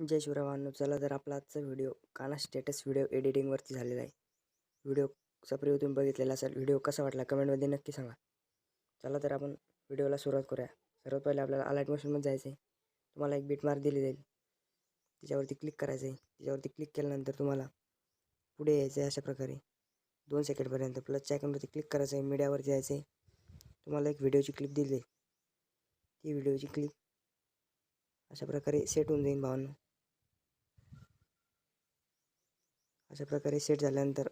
जय शिवरावांनो चला तर आपला आजचा व्हिडिओ काना स्टेटस व्हिडिओ एडिटिंगवरती झालेला आहे. व्हिडिओचा प्रिव्ह्यू तुम्ही बघितलेला असेल व्हिडिओ कसा वाटला कमेंटमध्ये नक्की सांगा. चला तर आपण व्हिडिओला सुरुवात करूया. सर्वात पहिले आपल्याला अलाइट मोशनमध्ये जायचं आहे तुम्हाला एक बीट मार्क दिली जाईल. त्याच्यावरती क्लिक करायचं आहे त्याच्यावरती क्लिक केल्यानंतर तुम्हाला पुढे यायचं आहे अशा प्रकारे. दोन सेकंडपर्यंत प्लसच्या आयकॉनवरती क्लिक करायचं आहे मीडियावरती जायचं आहे तुम्हाला एक व्हिडिओची क्लिप दिली आहे ती व्हिडिओची क्लिप अशा प्रकारे सेट होऊन जाईल भावांना. अशा प्रकारे सेट झाल्यानंतर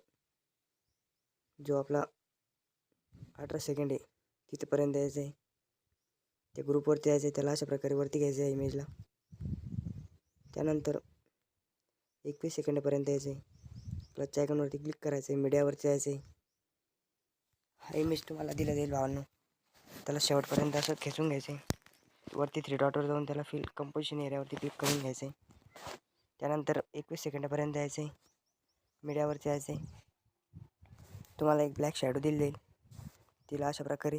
जो आपला अठरा सेकंड आहे तिथपर्यंत यायचं आहे त्या ग्रुपवरती यायचं आहे त्याला अशा प्रकारे वरती घ्यायचं आहे इमेजला त्यानंतर एकवीस सेकंडपर्यंत यायचं आहे प्लसच्या आयकॉनवरती क्लिक करायचं आहे मीडियावरती जायचं आहे हा इमेज तुम्हाला दिला जाईल भावांनो. त्याला शेवटपर्यंत असं खेचून घ्यायचं आहे वरती थ्री डॉटवर जाऊन त्याला फिल कंपोजिशन एरियावरती क्लिक करून घ्यायचं आहे त्यानंतर एकवीस सेकंडापर्यंत यायचं आहे मीडियावरती जायचं आहे तुम्हाला एक ब्लॅक शॅडो दिली जाईल. तिला अशा प्रकारे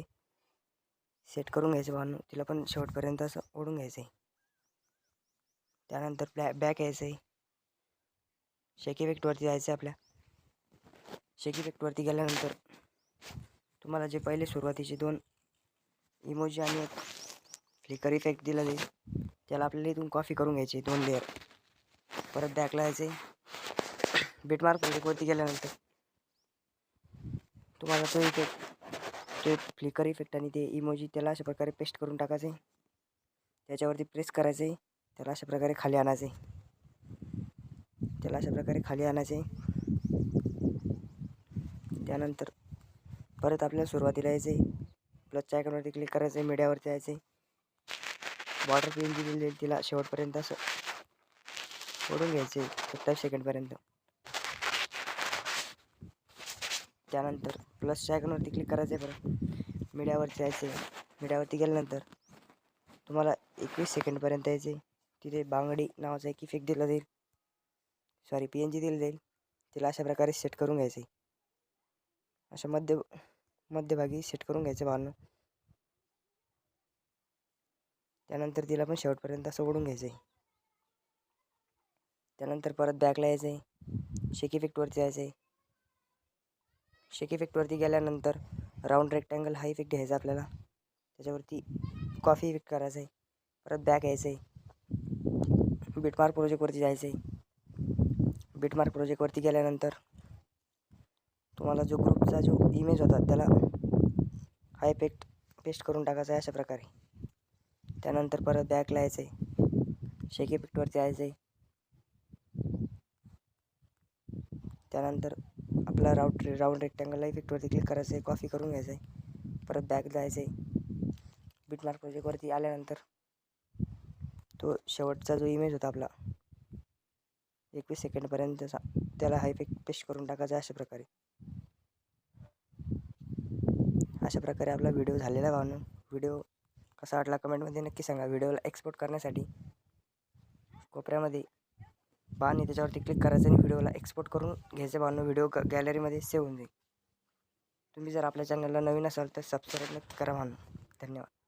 सेट करून घ्यायचं भावांनो. तिला पण शेवटपर्यंत असं ओढून घ्यायचं आहे त्यानंतर ब्लॅ बॅक यायचं आहे शेकी इफेक्टवरती जायचं आहे आपल्या शेकी इफेक्टवरती गेल्यानंतर तुम्हाला जे पहिले सुरुवातीचे दोन इमोजी आणि एक फ्लिकर इफेक्ट दिला जाईल त्याला आपल्याला इथून कॉफी करून घ्यायची दोन लेअर परत बॅकला यायचे बिटमार्क वरती गेल्यानंतर. तुम्हाला तो इफेक्ट ते फ्लिकर इफेक्ट आणि ते इमोजी त्याला अशा प्रकारे पेस्ट करून टाकायचं. आहे त्याच्यावरती प्रेस करायचं. आहे त्याला अशा प्रकारे खाली आणायचं. आहे त्याला अशा प्रकारे खाली आणायचं. आहे त्यानंतर परत आपल्याला सुरुवातीला यायचं. आहे प्लसच्या आयकॉनवरती क्लिक करायचं. आहे मीडियावरती जायचं आहे वॉटर पेन दिलेली तिला शेवटपर्यंत असं ओढून घ्यायचे. सत्तावीस सेकंडपर्यंत त्यानंतर प्लसच्या आयकॉनवरती क्लिक करायचं आहे परत मीडियावरती यायचं आहे मीडियावरती गेल्यानंतर तुम्हाला एकवीस सेकंडपर्यंत यायचे तिथे बांगडी नावाचा एक इफेक्ट दिला जाईल. सॉरी पी एन जी दिली जाईल. तिला अशा प्रकारे सेट करून घ्यायचं अशा मध्य मध्यभागी सेट करून घ्यायचं भावनं त्यानंतर तिला पण शेवटपर्यंत असं ओढून घ्यायचं आहे त्यानंतर परत बॅकला यायचं आहे शेक इफेक्टवरती यायचं आहे शेक इफेक्टवरती गेल्यानंतर राऊंड रेक्टँगल हा इफेक्ट घ्यायचा आपल्याला. त्याच्यावरती कॉफी इफेक्ट करायचा आहे परत बॅक यायचं आहे बिटमार्क प्रोजेक्टवरती जायचं आहे बिटमार्क प्रोजेक्टवरती गेल्यानंतर तुम्हाला जो ग्रुपचा जो इमेज होता त्याला हा इफेक्ट पेस्ट करून टाकायचा आहे अशा प्रकारे. त्यानंतर परत बॅकला यायचं आहे शेक इफेक्टवरती यायचं आहे त्यानंतर आपला राऊंड राऊंड रेक्टँगलला इफेक्टवरती क्लिक करायचं आहे कॉफी करून घ्यायचं आहे परत बॅक जायचं आहे बिटमार्क प्रोजेक्टवरती आल्यानंतर तो शेवटचा जो इमेज होता आपला एकवीस सेकंडपर्यंतचा त्याला हा इफेक्ट पेस्ट करून टाकायचा अशा प्रकारे. अशा प्रकारे आपला व्हिडिओ झालेला भावनं. व्हिडिओ कसा वाटला कमेंटमध्ये नक्की सांगा. व्हिडिओला एक्सपोर्ट करण्यासाठी कोपऱ्यामध्ये आणि त्याच्यावरती क्लिक करायचं आणि व्हिडिओला एक्सपोर्ट करून घ्यायचं. भावनं व्हिडिओ गॅलरीमध्ये सेव्ह होऊन जाईल. तुम्ही जर आपल्या चॅनलला नवीन असाल तर सबस्क्राईब करा म्हणून. धन्यवाद.